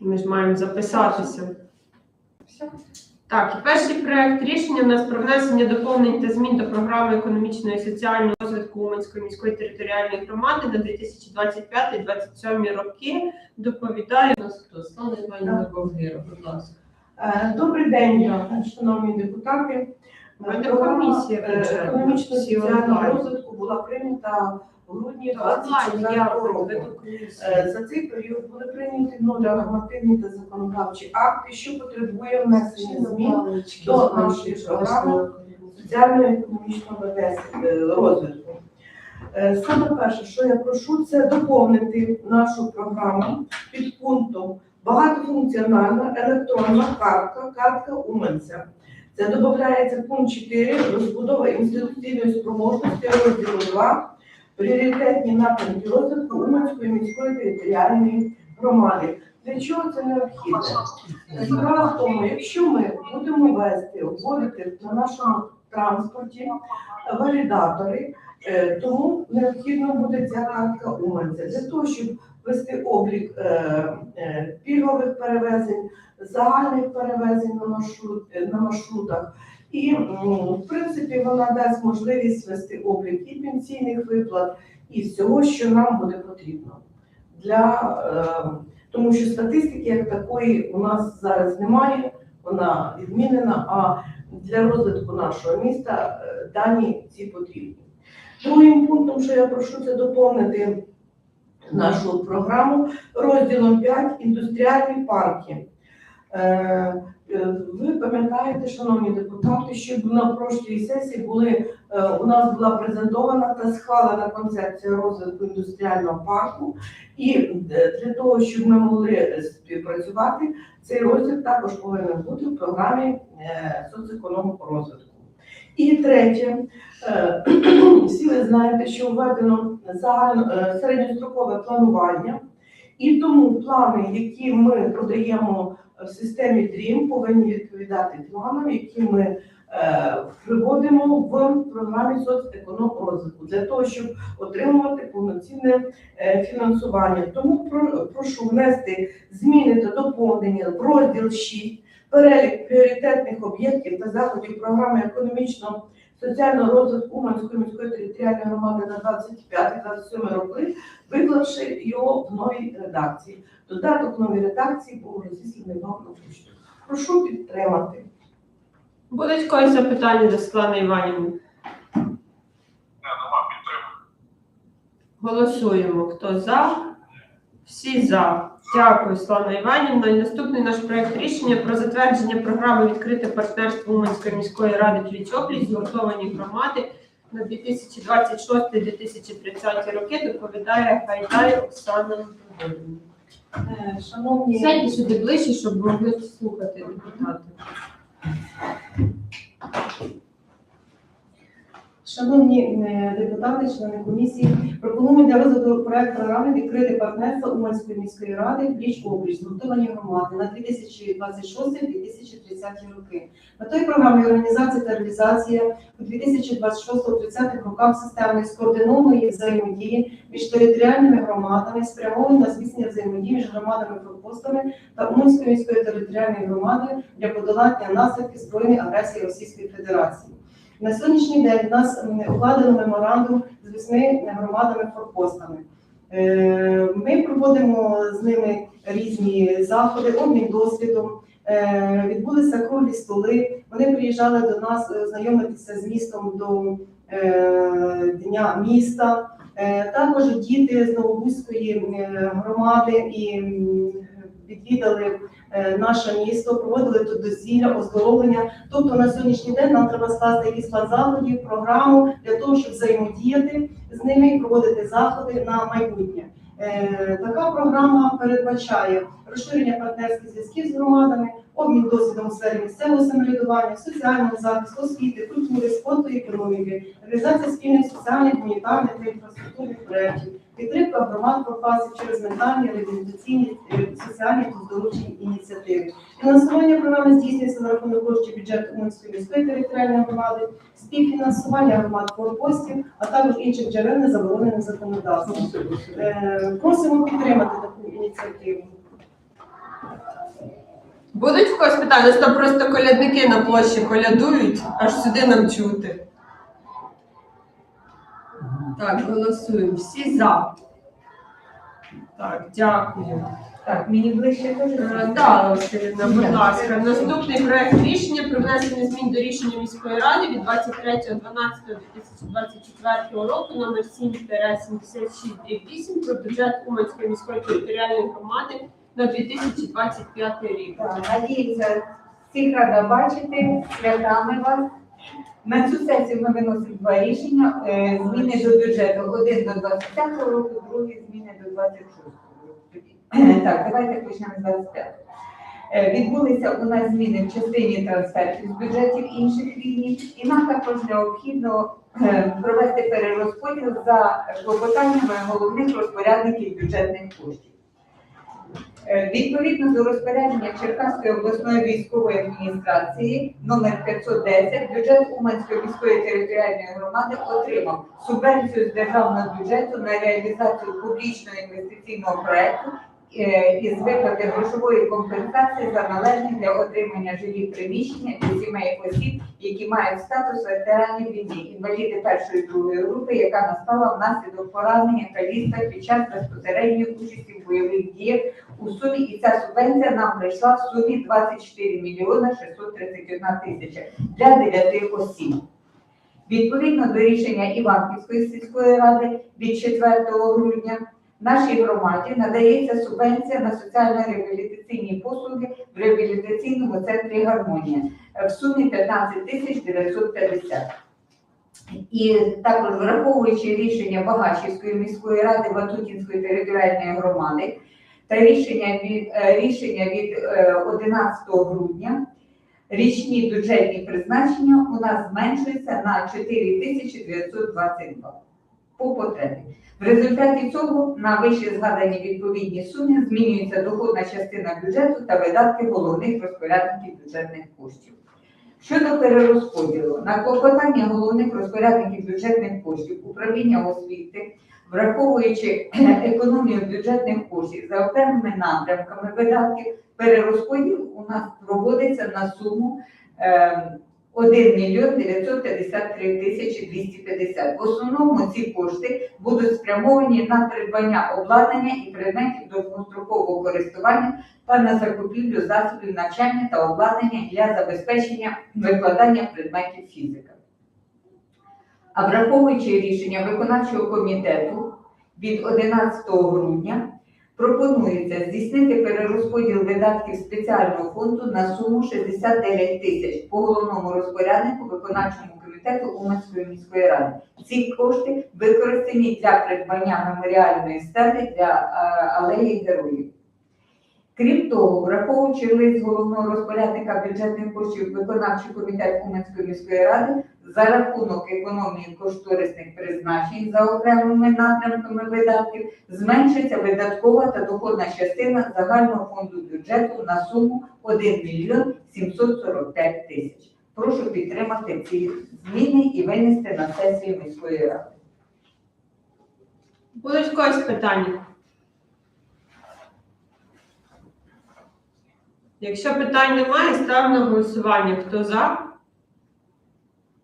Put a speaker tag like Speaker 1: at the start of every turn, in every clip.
Speaker 1: Ми ж маємо записатися.
Speaker 2: Все.
Speaker 1: Так, і перший проект рішення у нас про внесення доповнень та змін до програми економічного і соціального розвитку Уманської міської територіальної громади на 2025-2027 роки. Доповідає нас хто? Слава Іванівна Бовгира, будь ласка.
Speaker 2: Е, Добрий день, шановні депутати.
Speaker 1: Комісія
Speaker 2: е, економічного соціального розвитку була прийнята в грудні
Speaker 1: Онлайн,
Speaker 2: 2024
Speaker 1: дякую,
Speaker 2: року. Е, За цей період були прийняті нові нормативні та законодавчі акти, що потребує внесення змін до нашої програми соціально-економічного е, розвитку. Е, Саме перше, що я прошу, це доповнити нашу програму під пунктом багатофункціональна електронна картка, картка Уманця. Це додається пункт 4, розбудова інституційної справможності розділу 2, пріоритетні напрямки розвитку Уманської міської територіальної громади. Для чого це необхідно? Справа в тому, якщо ми будемо вести, вводити на нашому транспорті валідатори, е, тому необхідно буде ця картка Уманця для того, щоб вести облік е, е, пільгових перевезень, загальних перевезень на маршрутах. І, в принципі, вона дасть можливість вести облік і пенсійних виплат, і всього, що нам буде потрібно. Для, е, тому що статистики як такої у нас зараз немає, вона відмінена, а для розвитку нашого міста е, дані ці потрібні. Другим пунктом, що я прошу, це доповнити нашу програму розділом 5 індустріальні парки. Е, е, Ви пам'ятаєте, шановні депутати, що на прошлій сесії були е, у нас була презентована та схвалена концепція розвитку індустріального парку, і для того, щоб ми могли співпрацювати, цей розділ також повинен бути в програмі соцекономного розвитку. І третє, всі ви знаєте, що введено середньострокове планування, і тому плани, які ми подаємо в системі DREAM, повинні відповідати планам, які ми е, приводимо в програмі соцекономрозвитку для того, щоб отримувати повноцінне е, фінансування. Тому про- прошу внести зміни та доповнення в розділ 6, перелік пріоритетних об'єктів та заходів програми економічного соціального розвитку Уманської міської територіальної громади на 25-27 роки, виклавши його в новій редакції. Додаток новій редакції був розісланий вам на почту. Прошу підтримати.
Speaker 1: Будуть когось запитання до Світлани Іванівни? Голосуємо. Хто за? Всі за. Дякую, Слава Іванівна. І наступний наш проект рішення про затвердження програми відкрите партнерство Уманської міської ради пліч-опліч згуртовані громади на 2026-2030 роки. Доповідає Гайдай Оксана Анатоліївна.
Speaker 3: Е, Шановні,
Speaker 1: Сядьте сюди ближче, щоб могли слухати депутати.
Speaker 3: Шановні е, депутати, члени комісії, пропонуємо для розгляду проект програми відкрити партнерство Уманської міської ради пліч опліч згуртовані громади на 2026-2030 роки. Метою програми є організація та реалізація у 2026-30 роках системної скоординованої взаємодії між територіальними громадами, спрямованої на зміцнення взаємодії між громадами форпостами та Уманської міської територіальної громади для подолання наслідків збройної агресії Російської Федерації. На сьогоднішній день у нас укладено меморандум з восьми громадами-форпостами. Е, Ми проводимо з ними різні заходи, обмін досвідом. Е, Відбулися круглі столи. Вони приїжджали до нас е, знайомитися з містом до е, Дня міста. Е, Також діти з Новобузької е, громади і відвідали е, наше місто, проводили тут дозвілля, оздоровлення. Тобто на сьогоднішній день нам треба скласти якийсь план заходів, програму для того, щоб взаємодіяти з ними і проводити заходи на майбутнє. Е, Така програма передбачає розширення партнерських зв'язків з громадами, обмін досвідом у сфері місцевого самоврядування, соціального захисту, освіти, культури, спорту і економіки, реалізація спільних соціальних, гуманітарних та інфраструктурних проєктів, підтримка громад профасів через ментальні, реабілітаційні, соціальні та здоровчі ініціативи. Фінансування програми здійснюється за рахунок коштів бюджету Уманської міської територіальної громади, співфінансування громад форпостів, а також інших джерел не заборонених законодавством. Е, Просимо підтримати таку ініціативу.
Speaker 1: Будуть в когось питання? Ось просто колядники на площі колядують, аж сюди нам чути. Так, голосуємо. Всі за. Так, дякую.
Speaker 4: Так, мені ближче теж.
Speaker 1: Да, Василівна, будь ласка. Наступний проект рішення про внесення змін до рішення міської ради від 23.12.2024 року номер 7-76-8 про бюджет Уманської міської територіальної громади на 2025 рік.
Speaker 4: Надіюся, всіх рада бачити, святами вас. На цю сесію ми виносимо два рішення. Е, Зміни до бюджету. Один до 25 року, другий зміни до 26 року. Так, давайте почнемо з 25. Е, Відбулися у нас зміни в частині трансфертів з бюджетів інших рівнів, і нам також необхідно е, провести перерозподіл за клопотаннями головних розпорядників бюджетних коштів. Е, Відповідно до розпорядження Черкаської обласної військової адміністрації номер 510 бюджет Уманської міської територіальної громади отримав субвенцію з державного бюджету на реалізацію публічного інвестиційного проекту е, із виплати грошової компенсації за належні для отримання жилі приміщення для сімей осіб, які мають статус ветеранів війни, інваліди першої другої групи, яка настала внаслідок поранення та ліста під час безпосередньої участі в бойових діях у сумі, і ця субвенція нам прийшла в сумі 24 мільйона 631 тисяча для 9 осіб. Відповідно до рішення Іванківської сільської ради від 4 грудня нашій громаді надається субвенція на соціально-реабілітаційні послуги в реабілітаційному центрі Гармонія в сумі 15 тисяч 950. І також враховуючи рішення Багачівської міської ради Ватутінської територіальної громади та рішення від, е, рішення від е, 11 грудня, річні бюджетні призначення у нас зменшуються на 4922 по потребі. В результаті цього на вище згадані відповідні суми змінюється доходна частина бюджету та видатки головних розпорядників бюджетних коштів. Щодо перерозподілу, на клопотання головних розпорядників бюджетних коштів управління освіти, враховуючи економію бюджетних коштів за окремими напрямками видатків, перерозподіл у нас проводиться на суму е, 1 мільйон 953 тисячі 250. В основному ці кошти будуть спрямовані на придбання обладнання і предметів довгострокового користування та на закупівлю засобів навчання та обладнання для забезпечення викладання предметів фізика. А враховуючи рішення виконавчого комітету від 11 грудня, пропонується здійснити перерозподіл видатків спеціального фонду на суму 69 тисяч по головному розпоряднику виконавчому комітету Уманської міської ради. Ці кошти використані для придбання меморіальної стели для е, алеї героїв. Крім того, враховуючи лист головного розпорядника бюджетних коштів виконавчий комітет Уманської міської ради за рахунок економії кошторисних призначень за окремими напрямками видатків зменшиться видаткова та доходна частина загального фонду бюджету на суму 1 мільйон 745 тисяч. Прошу підтримати ці зміни і винести на сесію міської ради.
Speaker 1: Будуть когось питання? Якщо питань немає, ставлю на голосування. Хто за?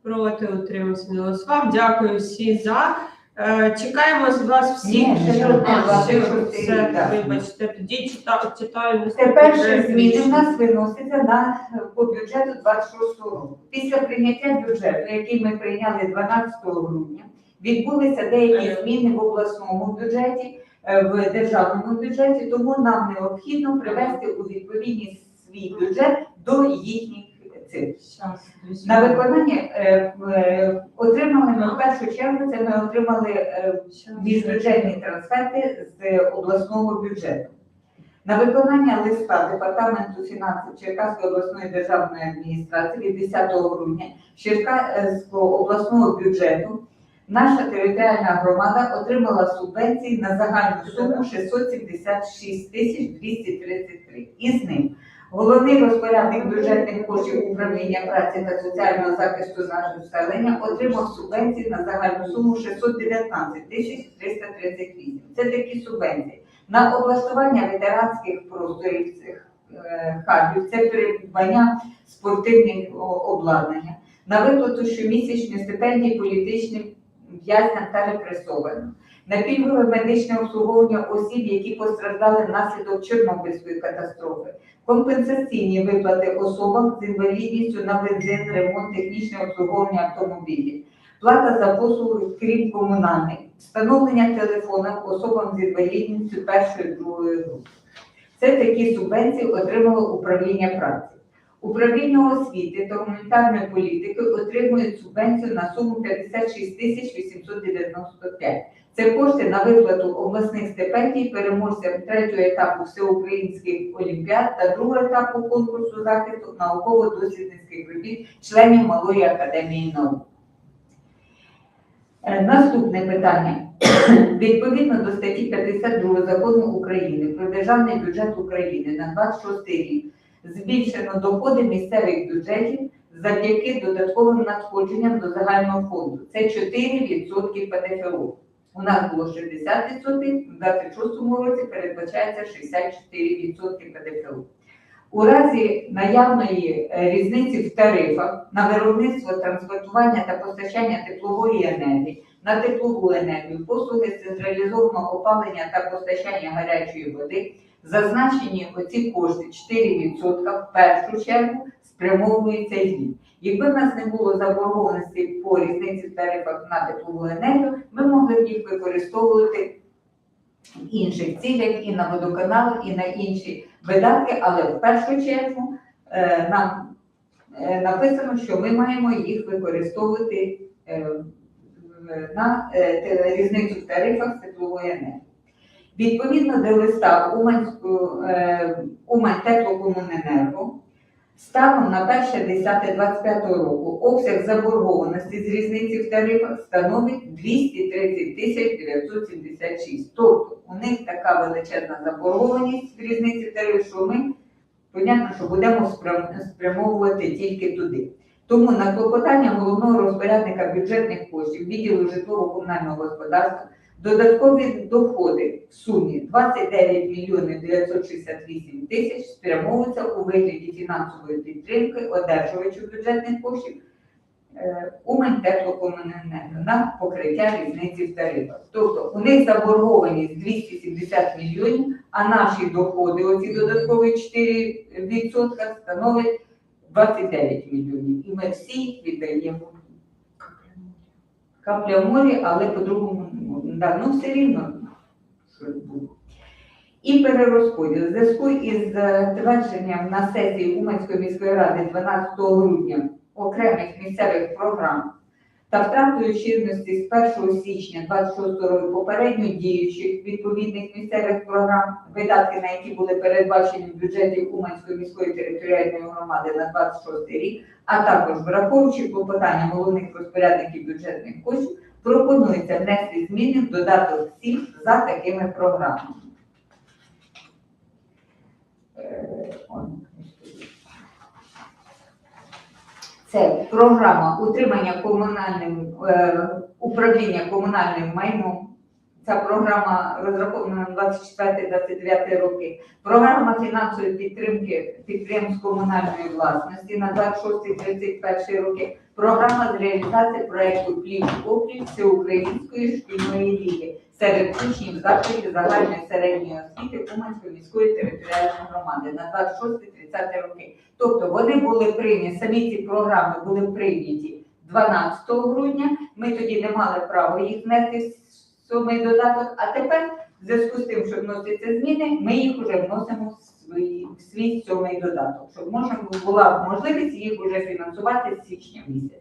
Speaker 1: Проти утримався не голосував. Дякую всі за. Е, Чекаємо з вас всіх.
Speaker 4: Ні, ще
Speaker 1: А, ще
Speaker 4: ваше
Speaker 1: все,
Speaker 4: так.
Speaker 1: Вибачте, тоді читаю, читаю наступний
Speaker 4: Тепер ще зміни в нас виносяться на по бюджету 26 року. Після прийняття бюджету, який ми прийняли 12 грудня, відбулися деякі зміни в обласному бюджеті, е, в державному бюджеті, тому нам необхідно привести у відповідність свій бюджет до їхніх цифр. На виконання е, е, отримали ми в першу чергу, це ми отримали е, міжбюджетні трансферти з обласного бюджету. На виконання листа Департаменту фінансів Черкаської обласної державної адміністрації від 10 грудня Черкаського обласного бюджету наша територіальна громада отримала субвенції на загальну суму 676 тисяч 233. Із них головний розпорядник бюджетних коштів управління праці та соціального захисту нашого населення отримав субвенції на загальну суму 619 тисяч 338. Це такі субвенції. На облаштування ветеранських просторів цих е, хабів це придбання спортивних обладнання, на виплату щомісячної стипендії політичним в'язням та репресованим, на пільгове медичне обслуговування осіб, які постраждали внаслідок Чорнобильської катастрофи, компенсаційні виплати особам з інвалідністю на бензин, ремонт, технічне обслуговування автомобілів, плата за послуги, крім комунальних, встановлення телефону особам з інвалідністю першої другої групи. Це такі субвенції отримало управління праці. Управління освіти та гуманітарної політики отримують субвенцію на суму 56 тисяч 895. Це кошти на виплату обласних стипендій переможцям третього етапу всеукраїнських олімпіад та другого етапу конкурсу захисту науково-дослідницьких робіт членів Малої академії наук. Е, Наступне питання. Відповідно до статті 52 закону України про державний бюджет України на 26 рік збільшено доходи місцевих бюджетів завдяки додатковим надходженням до загального фонду. Це 4% ПДФО. У нас було 60%, в 26 році передбачається 64% ПДФО. У разі наявної е, різниці в тарифах на виробництво, транспортування та постачання теплової енергії, на теплову енергію, послуги централізованого опалення та постачання гарячої води, зазначені оці кошти 4% в першу чергу спрямовуються їм. Якби в нас не було заборгованості по різниці тарифах на теплову енергію, ми могли б їх використовувати в інших цілях і на водоканал, і на інші видатки, але в першу чергу е, нам е, написано, що ми маємо їх використовувати е, на різницю в тарифах теплової енергії. Відповідно до листа е, Умань теплокомуненерго, станом на 1.10.25 року обсяг заборгованості з різниці в тарифах становить 230 тисяч 976. Тобто у них така величезна заборгованість в різниці в тарифах, що ми, понятно, що будемо спрямовувати тільки туди. Тому на клопотання головного розпорядника бюджетних коштів відділу житлово-комунального господарства додаткові доходи в сумі 29 мільйонів 968 тисяч спрямовуються у вигляді фінансової підтримки одержувачів бюджетних коштів е, Умань теплокомуненерго на покриття різниці в тарифах. Тобто у них заборгованість 270 мільйонів, а наші доходи, оці додаткові 4% становить 29 мільйонів. І ми всі їх віддаємо. Капля морі, але по-другому. Да, ну все рівно буде. І перерозподіл. В зв'язку із затвердженням на сесії Уманської міської ради 12 грудня окремих місцевих програм та втратою чинності з 1 січня 26 року попередньо діючих відповідних місцевих програм, видатки на які були передбачені в бюджеті Уманської міської територіальної громади на 26 рік, а також враховуючи клопотання головних розпорядників бюджетних коштів, пропонується внести зміни в додаток 7 за такими програмами. Е, Це програма утримання комунальним е, управління комунальним майном. Ця програма розрахована на 24-29 роки. Програма фінансової підтримки підприємств комунальної власності на 26-31 роки. Програма з реалізації проекту плів оплів всеукраїнської шкільної ліги серед учнів закладів загальної середньої освіти Уманської міської територіальної громади на 26-30 роки. Тобто вони були прийняті, самі ці програми були прийняті 12 грудня. Ми тоді не мали права їх внести в сьомий додаток, а тепер, в зв'язку з тим, що вносяться зміни, ми їх вже вносимо в свій, в свій сьомий додаток, щоб можна була можливість їх вже фінансувати з січня місяця.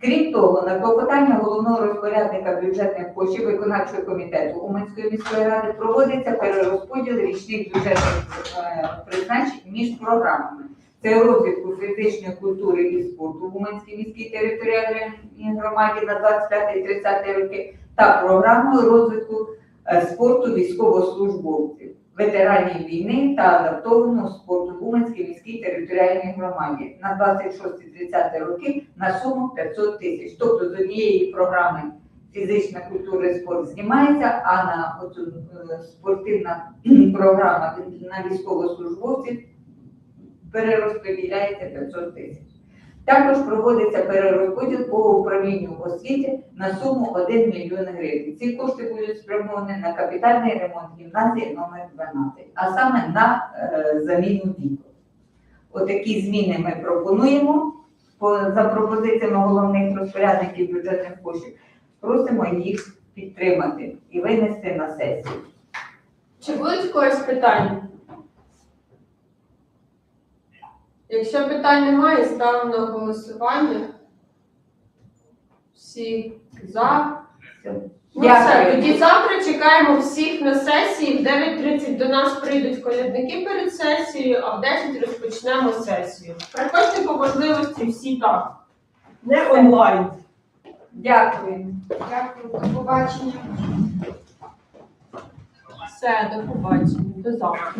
Speaker 4: Крім того, на клопотання головного розпорядника бюджетних коштів виконавчого комітету Уманської міської ради проводиться перерозподіл річних бюджетних е, призначень між програмами. Це розвитку фізичної культури і спорту в Уманській міській територіальній громаді на 25-30 роки та програмою розвитку е, спорту військовослужбовців, ветеранів війни та адаптованого спорту в Уманській міській територіальній громаді на 26-30 роки на суму 500 тисяч. Тобто з однієї програми фізична культура і спорт знімається, а на оцю е, спортивна програма на військовослужбовців перерозподіляється 500 тисяч. Також проводиться перерозподіл по управлінню освіти на суму 1 мільйон гривень. Ці кошти будуть спрямовані на капітальний ремонт гімназії номер 12, а саме на е, заміну вікон. Отакі зміни ми пропонуємо по, за пропозиціями головних розпорядників бюджетних коштів. Просимо їх підтримати і винести на сесію.
Speaker 1: Чи будуть в когось питання? Якщо питань немає, ставимо на голосування. Всі за.
Speaker 4: Все.
Speaker 1: Ну
Speaker 4: Дякую.
Speaker 1: все, тоді завтра чекаємо всіх на сесії. В 9.30 до нас прийдуть колядники перед сесією, а в 10 розпочнемо сесію. Приходьте по можливості всі так. Не онлайн.
Speaker 4: Дякую.
Speaker 1: Дякую, до побачення. Все, до побачення. До завтра.